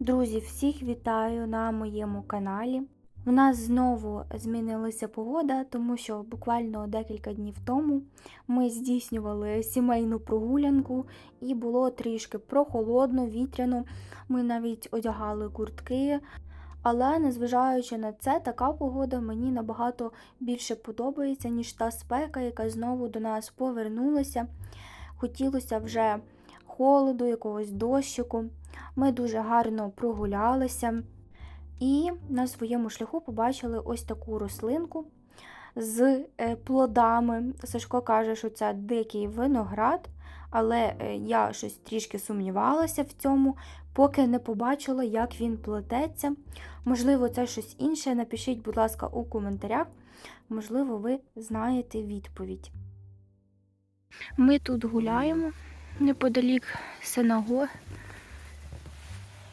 Друзі, всіх вітаю на моєму каналі. У нас знову змінилася погода, тому що буквально декілька днів тому ми здійснювали сімейну прогулянку і було трішки прохолодно, вітряно. Ми навіть одягали куртки. Але незважаючи на це, така погода мені набагато більше подобається, ніж та спека, яка знову до нас повернулася. Хотілося вже холоду, якогось дощику. Ми дуже гарно прогулялися і на своєму шляху побачили ось таку рослинку з е, плодами. Сашко каже, що це дикий виноград, але е, я щось трішки сумнівалася в цьому, поки не побачила, як він плететься. Можливо, це щось інше. Напишіть, будь ласка, у коментарях. Можливо, ви знаєте відповідь. Ми тут гуляємо неподалік синагоги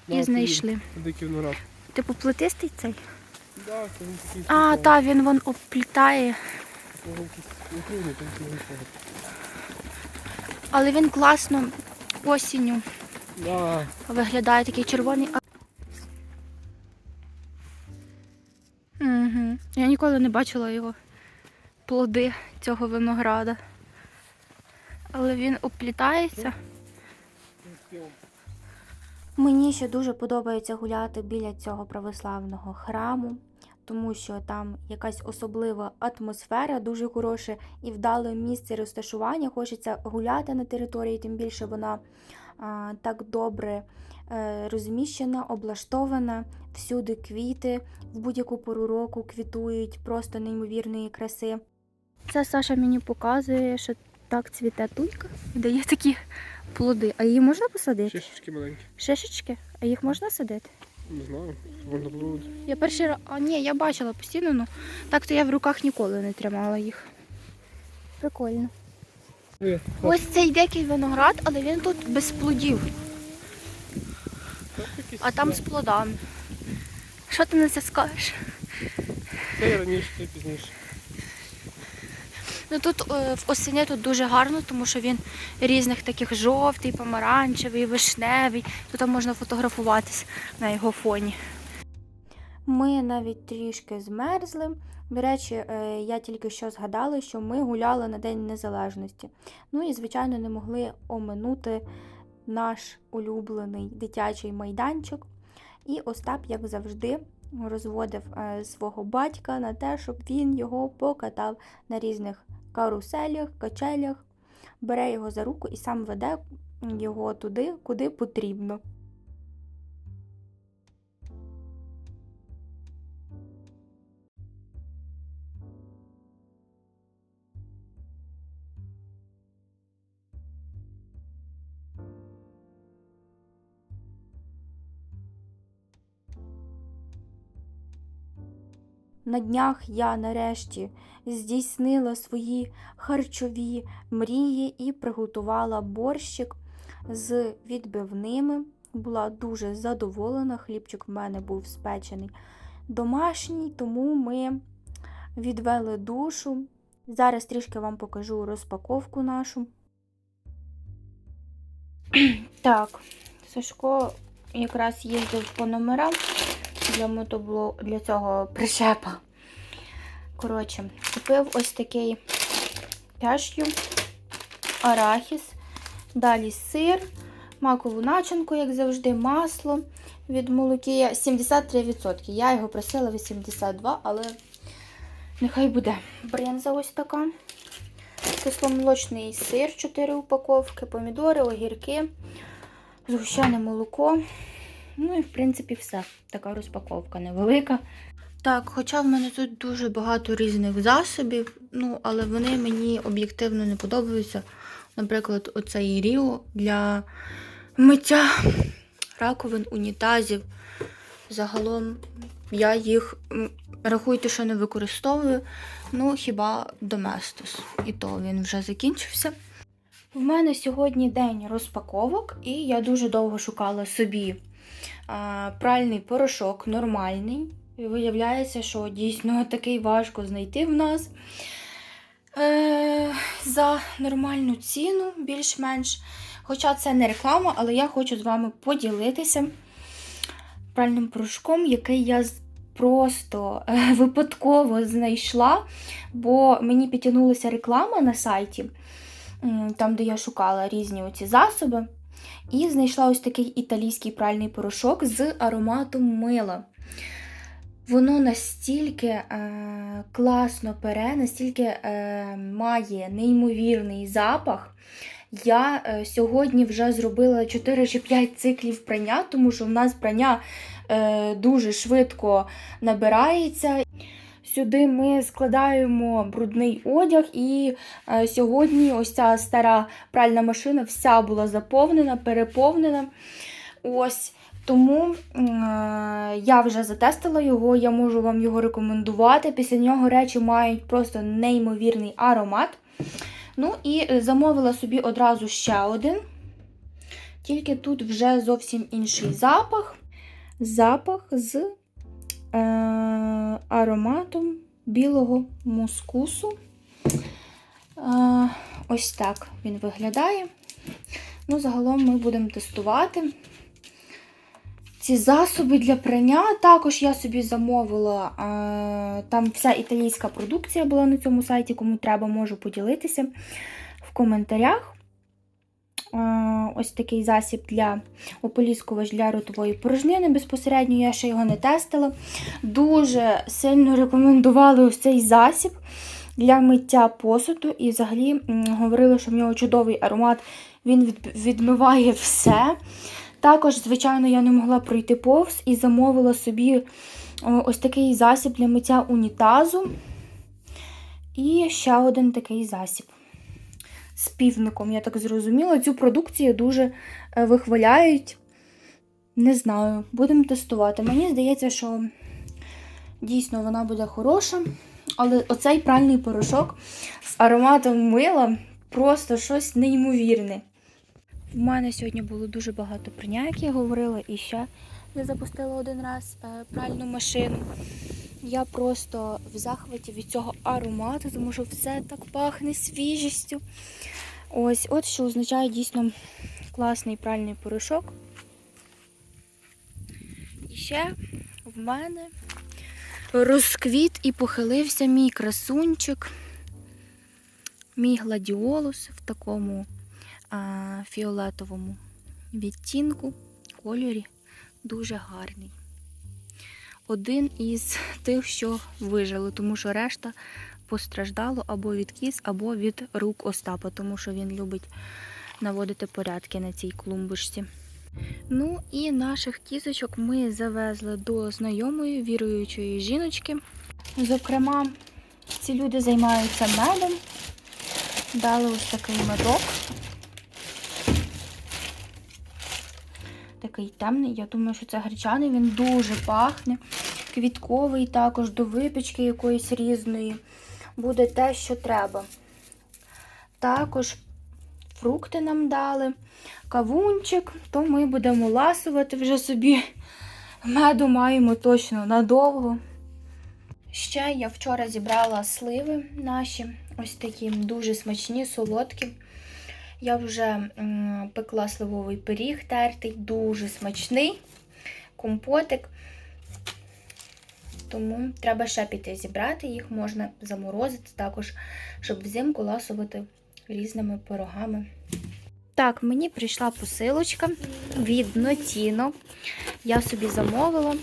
і знайшли. Типу плетистий цей? Да, це він такий. А, типу, та, він вон оплітає. ну. Але він класно осінню Да, виглядає такий червоний. Угу. Я ніколи не бачила його плоди цього винограда. Але він оплітається. Мені ще дуже подобається гуляти біля цього православного храму, тому що там якась особлива атмосфера, дуже хороше і вдале місце розташування. Хочеться гуляти на території, тим більше вона а, так добре е, розміщена, облаштована. Всюди квіти в будь-яку пору року квітують, просто неймовірної краси. Це Саша мені показує, що так цвіте туйка, дає такі плоди. А її можна посадити? шишечки маленькі. Шишечки? А їх можна садити? Не знаю, можна було. Я перший раз. А ні, я бачила постійно, ну так то я в руках ніколи не тримала їх. Прикольно. Е, Ось цей дикий виноград, але він тут без плодів, так, а там з плодами. Що ти на це скажеш? Це раніше, це пізніше. Ну тут е, в осені тут дуже гарно, тому що він різних таких жовтий, помаранчевий, вишневий. Тут можна фотографуватись на його фоні. Ми навіть трішки змерзли. До речі, е, я тільки що згадала, що ми гуляли на День Незалежності. Ну і, звичайно, не могли оминути наш улюблений дитячий майданчик. І Остап, як завжди, розводив е, свого батька на те, щоб він його покатав на різних каруселях, качелях, бере його за руку і сам веде його туди, куди потрібно. На днях я нарешті здійснила свої харчові мрії і приготувала борщик з відбивними. Була дуже задоволена. Хлібчик в мене був спечений домашній, тому ми відвели душу. Зараз трішки вам покажу розпаковку нашу. Так, Сашко якраз їздив по номерам для мотобло... для цього прищепа. Коротше, купив ось такий кешю, арахіс, далі сир, макову начинку, як завжди, масло від молокія 73%. Я його просила 82%, але нехай буде. Бринза ось така. Кисломолочний сир, 4 упаковки, помідори, огірки, згущене молоко. Ну і в принципі все. Така розпаковка невелика. Так, хоча в мене тут дуже багато різних засобів, ну, але вони мені об'єктивно не подобаються. Наприклад, оцей Ріо для миття раковин, унітазів. Загалом я їх рахуйте, що не використовую. Ну, хіба Доместос. І то він вже закінчився. В мене сьогодні день розпаковок, і я дуже довго шукала собі пральний порошок нормальний. І Виявляється, що дійсно такий важко знайти в нас е, за нормальну ціну, більш-менш. Хоча це не реклама, але я хочу з вами поділитися. пральним порошком, який я просто е, випадково знайшла, бо мені підтягнулася реклама на сайті, там, де я шукала різні оці засоби. І знайшла ось такий італійський пральний порошок з ароматом мила. Воно настільки е, класно пере, настільки е, має неймовірний запах. Я е, сьогодні вже зробила 4 чи 5 циклів прання, тому що в нас прання е, дуже швидко набирається. Сюди ми складаємо брудний одяг, і е, сьогодні ось ця стара пральна машина вся була заповнена, переповнена. Ось. Тому е, я вже затестила його, я можу вам його рекомендувати. Після нього речі мають просто неймовірний аромат. Ну і е, замовила собі одразу ще один. Тільки тут вже зовсім інший запах. Запах з ароматом білого мускусу. Е, ось так він виглядає. Ну, загалом ми будемо тестувати ці засоби для прання. Також я собі замовила, е, там вся італійська продукція була на цьому сайті, кому треба, можу поділитися в коментарях. Е, ось такий засіб для ополіскувач для ротової порожнини. Безпосередньо я ще його не тестила. Дуже сильно рекомендували ось цей засіб для миття посуду. І взагалі говорили, що в нього чудовий аромат, він відмиває все. Також, звичайно, я не могла пройти повз і замовила собі ось такий засіб для миття унітазу. І ще один такий засіб з півником, я так зрозуміла. Цю продукцію дуже е, вихваляють. Не знаю, будемо тестувати. Мені здається, що дійсно вона буде хороша. Але оцей пральний порошок з ароматом мила просто щось неймовірне. В мене сьогодні було дуже багато прання, я говорила, і ще я запустила один раз е, пральну машину. Я просто в захваті від цього аромату, тому що все так пахне свіжістю. Ось, от що означає дійсно класний пральний порошок. І ще в мене розквіт і похилився мій красунчик, мій гладіолус в такому а, фіолетовому відтінку, кольорі. Дуже гарний. Один із тих, що вижили, тому що решта постраждало або від кіз, або від рук Остапа, тому що він любить наводити порядки на цій клумбочці. Ну і наших кізочок ми завезли до знайомої віруючої жіночки. Зокрема, ці люди займаються медом. Дали ось такий медок. Такий темний. Я думаю, що це гречаний, він дуже пахне. Квітковий також до випічки якоїсь різної. Буде те, що треба. Також фрукти нам дали, кавунчик, то ми будемо ласувати вже собі. Меду маємо точно надовго. Ще я вчора зібрала сливи наші, ось такі дуже смачні, солодкі. Я вже пекла сливовий пиріг тертий, дуже смачний компотик. Тому треба ще піти зібрати, їх можна заморозити також, щоб взимку ласувати різними пирогами. Так, мені прийшла посилочка від Нотіно. Я собі замовила,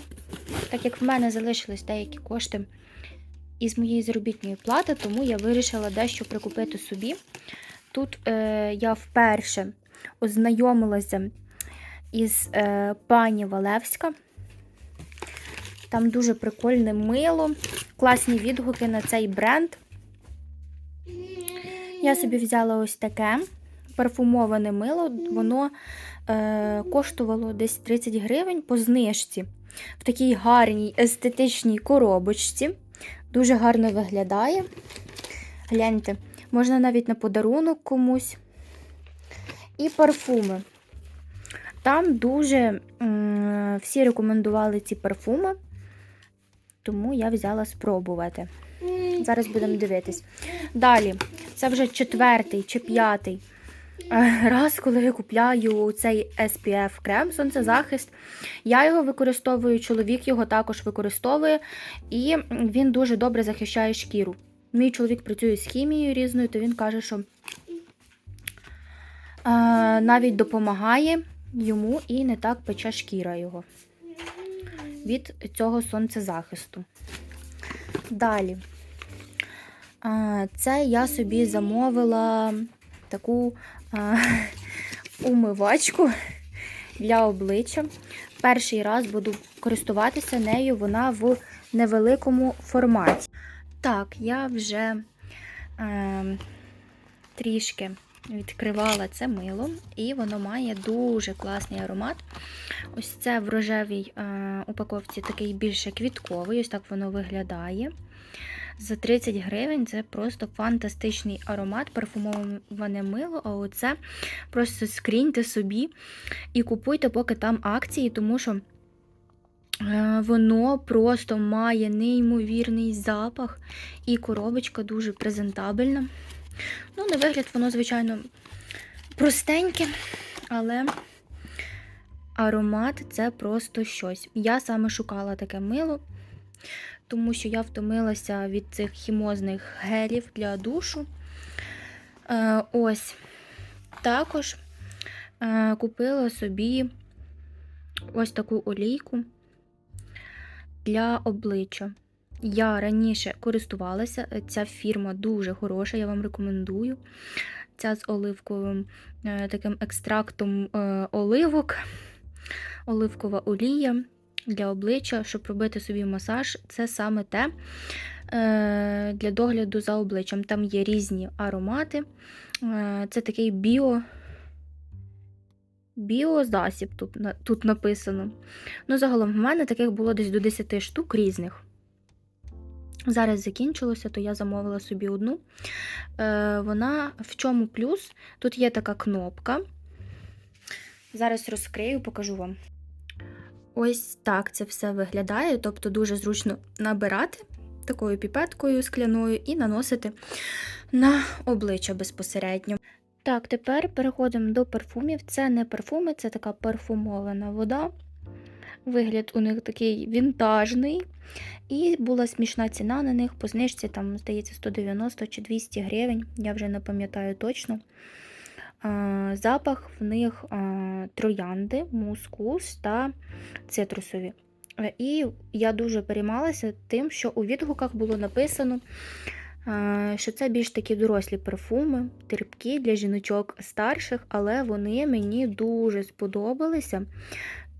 так як в мене залишились деякі кошти із моєї заробітної плати, тому я вирішила дещо прикупити собі. Тут е, я вперше ознайомилася із е, пані Валевська. Там дуже прикольне мило, класні відгуки на цей бренд. Я собі взяла ось таке парфумоване мило. Воно е, коштувало десь 30 гривень по знижці. В такій гарній естетичній коробочці. Дуже гарно виглядає. Гляньте, можна навіть на подарунок комусь. І парфуми. Там дуже всі рекомендували ці парфуми, тому я взяла спробувати. Зараз будемо дивитись. Далі, це вже четвертий чи п'ятий Е, Раз, коли я купляю цей SPF крем сонцезахист, я його використовую, чоловік його також використовує, і він дуже добре захищає шкіру. Мій чоловік працює з хімією різною, то він каже, що е, навіть допомагає йому і не так пече шкіра його від цього сонцезахисту. Далі. Це я собі замовила таку умивачку для обличчя. Перший раз буду користуватися нею, вона в невеликому форматі. Так, я вже е, трішки відкривала це мило, і воно має дуже класний аромат. Ось це в рожевій е, упаковці такий більше квітковий, ось так воно виглядає. За 30 гривень це просто фантастичний аромат, парфумоване мило. А оце просто скріньте собі і купуйте, поки там акції, тому що е, воно просто має неймовірний запах, і коробочка дуже презентабельна. Ну, на вигляд, воно, звичайно, простеньке, але аромат це просто щось. Я саме шукала таке мило тому що я втомилася від цих хімозних гелів для душу. Е, ось. Також е, купила собі ось таку олійку для обличчя. Я раніше користувалася, ця фірма дуже хороша, я вам рекомендую. Ця з оливковим е, таким екстрактом е, оливок, оливкова олія для обличчя, щоб робити собі масаж, це саме те е, для догляду за обличчям. Там є різні аромати. Е, Це такий біо. Біозасіб тут тут написано. Ну, загалом, в мене таких було десь до 10 штук різних. Зараз закінчилося, то я замовила собі одну. Е, Вона в чому плюс? Тут є така кнопка. Зараз розкрию, покажу вам. Ось так це все виглядає, тобто дуже зручно набирати такою піпеткою скляною і наносити на обличчя безпосередньо. Так, тепер переходимо до парфумів. Це не парфуми, це така парфумована вода. Вигляд у них такий вінтажний. І була смішна ціна на них, по знижці, там, здається, 190 чи 200 гривень, я вже не пам'ятаю точно. Запах в них троянди, мускус та цитрусові. Е, І я дуже переймалася тим, що у відгуках було написано, що це більш такі дорослі парфуми, терпкі для жіночок старших, але вони мені дуже сподобалися,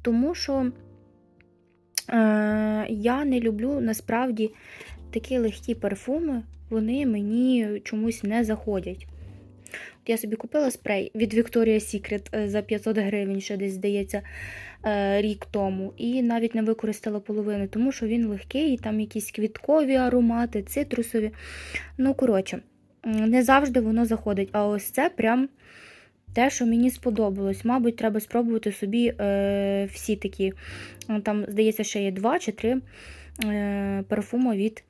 тому що я не люблю насправді такі легкі парфуми, вони мені чомусь не заходять. Я собі купила спрей від Victoria's Secret е, за 500 гривень, ще десь здається, е, рік тому. І навіть не використала половину, тому що він легкий, і там якісь квіткові аромати, цитрусові. Ну, коротше, не завжди воно заходить. А ось це прям те, що мені сподобалось. Мабуть, треба спробувати собі е, всі такі. Там, здається, ще є два чи три е, парфуми від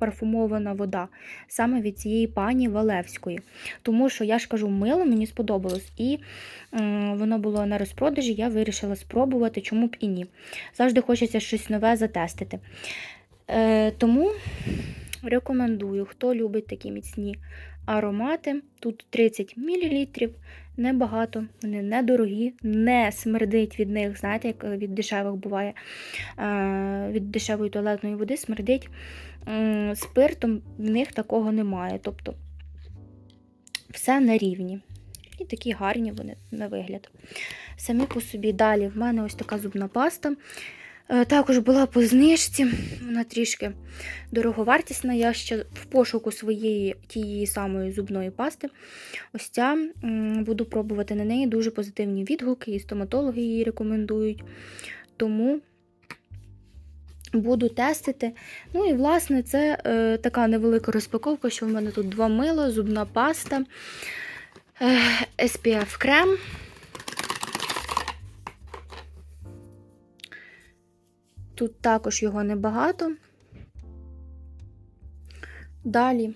парфумована вода саме від цієї пані Валевської. Тому що, я ж кажу, мило мені сподобалось, і е, воно було на розпродажі, я вирішила спробувати, чому б і ні. Завжди хочеться щось нове затестити. Е, Тому рекомендую, хто любить такі міцні аромати. Тут 30 мл, небагато, вони недорогі, не смердить від них, знаєте, як від дешевих буває, е, від дешевої туалетної води смердить спиртом, в них такого немає. Тобто все на рівні. І такі гарні вони на вигляд. Самі по собі далі в мене ось така зубна паста. Е, також була по знижці, вона трішки дороговартісна. Я ще в пошуку своєї тієї самої зубної пасти. Ось ця буду пробувати на неї дуже позитивні відгуки, і стоматологи її рекомендують. Тому буду тестити. Ну і, власне, це е, така невелика розпаковка, що в мене тут два мила, зубна паста, е, SPF крем. Тут також його небагато. Далі,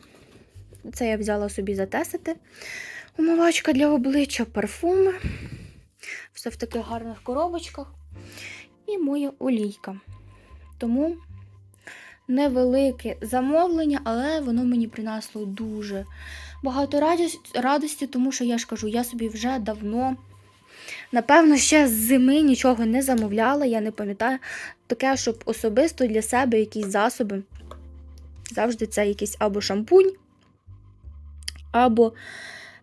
це я взяла собі затестити. Умивачка для обличчя, парфуми. Все в таких гарних коробочках. І моя олійка. Тому невелике замовлення, але воно мені принесло дуже багато радості, тому що я ж кажу, я собі вже давно, напевно, ще з зими нічого не замовляла. Я не пам'ятаю таке, щоб особисто для себе якісь засоби. Завжди це якийсь або шампунь, або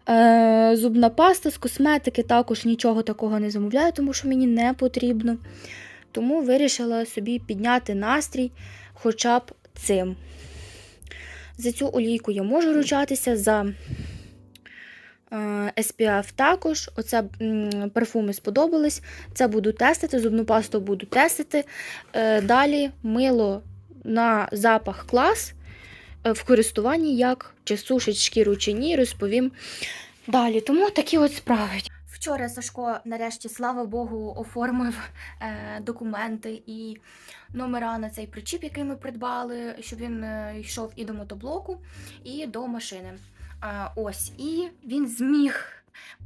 е, зубна паста з косметики. Також нічого такого не замовляю, тому що мені не потрібно. Тому вирішила собі підняти настрій хоча б цим. За цю олійку я можу ручатися, за SPF також. Оце парфуми сподобались. Це буду тестити, зубну пасту буду тестити. Е, Далі мило на запах клас е, в користуванні як чи сушить шкіру чи ні, розповім далі. Тому такі от справи. Вчора Сашко, нарешті, слава Богу, оформив е, документи і номера на цей причіп, який ми придбали, щоб він е, йшов і до мотоблоку, і до машини. Ось, і він зміг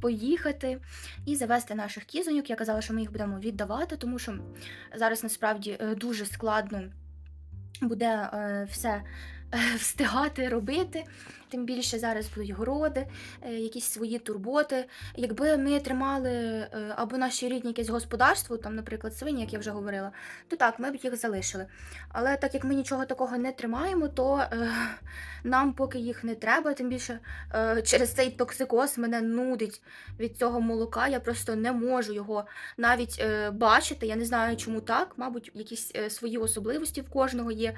поїхати і завести наших кізоньок. Я казала, що ми їх будемо віддавати, тому що зараз насправді е, дуже складно буде е, все встигати робити. Тим більше зараз будуть городи, е, якісь свої турботи. Якби ми тримали е, або наші рідні якесь господарство, там, наприклад, свині, як я вже говорила, то так, ми б їх залишили. Але так як ми нічого такого не тримаємо, то е, нам поки їх не треба. Тим більше е, через цей токсикоз мене нудить від цього молока. Я просто не можу його навіть е, бачити. Я не знаю, чому так. Мабуть, якісь е, свої особливості в кожного є.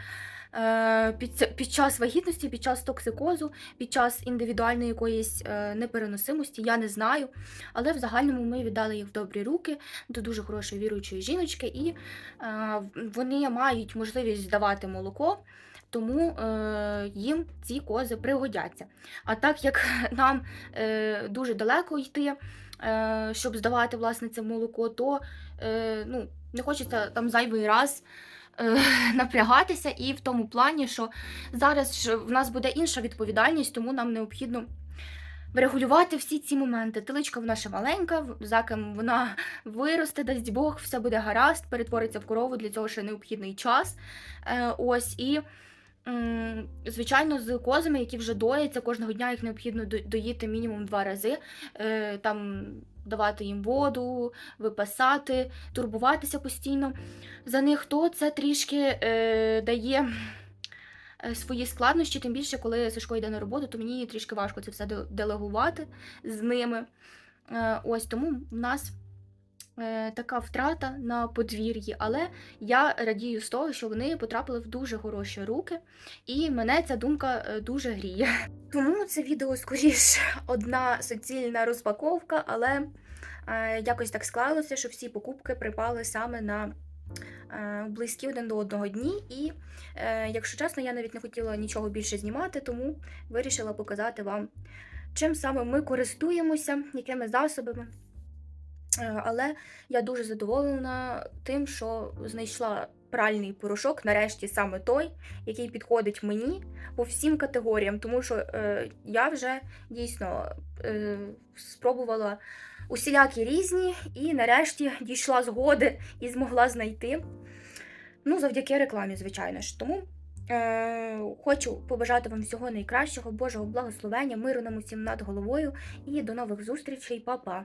Е, Під, під час вагітності, під час токсикозу, під час індивідуальної якоїсь е, непереносимості, я не знаю. Але в загальному ми віддали їх в добрі руки до дуже хорошої віруючої жіночки, і е, вони мають можливість здавати молоко. Тому е, їм ці кози пригодяться. А так як нам е, дуже далеко йти, е, щоб здавати власне це молоко, то е, ну, не хочеться там зайвий раз напрягатися, і в тому плані, що зараз ж в нас буде інша відповідальність, тому нам необхідно врегулювати всі ці моменти. Тиличка вона ще маленька, за ким вона виросте, дасть Бог, все буде гаразд, перетвориться в корову, для цього ще необхідний час. Е, ось і. Звичайно, з козами, які вже дояться, кожного дня їх необхідно доїти мінімум два рази, е, там давати їм воду, випасати, турбуватися постійно за них, то це трішки е, дає е, свої складнощі, тим більше, коли Сашко йде на роботу, то мені трішки важко це все делегувати з ними. Ось тому в нас така втрата на подвір'ї, але я радію з того, що вони потрапили в дуже хороші руки, і мене ця думка е, дуже гріє. Тому це відео скоріш одна суцільна розпаковка, але е, якось так склалося, що всі покупки припали саме на е, близькі один до одного дні. І, е, якщо чесно, я навіть не хотіла нічого більше знімати, тому вирішила показати вам, чим саме ми користуємося, якими засобами. Е, Але я дуже задоволена тим, що знайшла пральний порошок, нарешті саме той, який підходить мені по всім категоріям, тому що е, я вже дійсно е, спробувала усілякі різні і нарешті дійшла згоди і змогла знайти. Ну, завдяки рекламі, звичайно ж. Тому е, хочу побажати вам всього найкращого, Божого благословення, миру нам усім над головою і до нових зустрічей, Па-па!